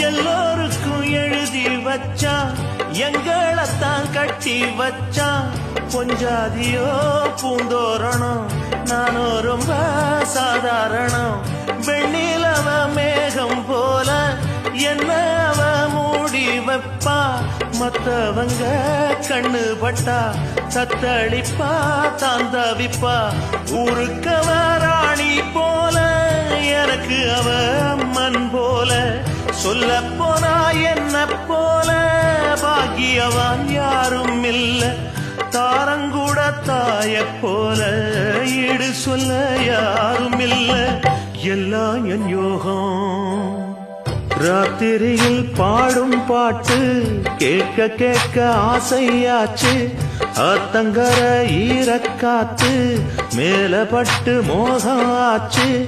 எல்லோருக்கும் எழுதி வச்சா எங்களைத்தான் கட்டி வச்சா கொஞ்சாதியோ பூந்தோரணம். நானும் ரொம்ப சாதாரணம். வெண்ணிலவ மேகம் போல என்ன அவ மூடி வைப்பா? மத்தவங்க கண்ணு பட்டா தத்தளிப்பா தான் தவிப்பா. ஊருக்கவ ராணி போல எனக்கு அவர் சொல்ல போனா என்ன போல? பாக்கியவான் யாரும் இல்ல. தாரங்கூட தாய போல ஈடு சொல்ல யாரும் இல்ல. எல்லாம் என் யோகம். ராத்திரியில் பாடும் பாட்டு கேட்க கேட்க ஆசையாச்சு. ஆத்தங்கர ஈரக்காத்து மேலப்பட்டு மோகம் ஆச்சு.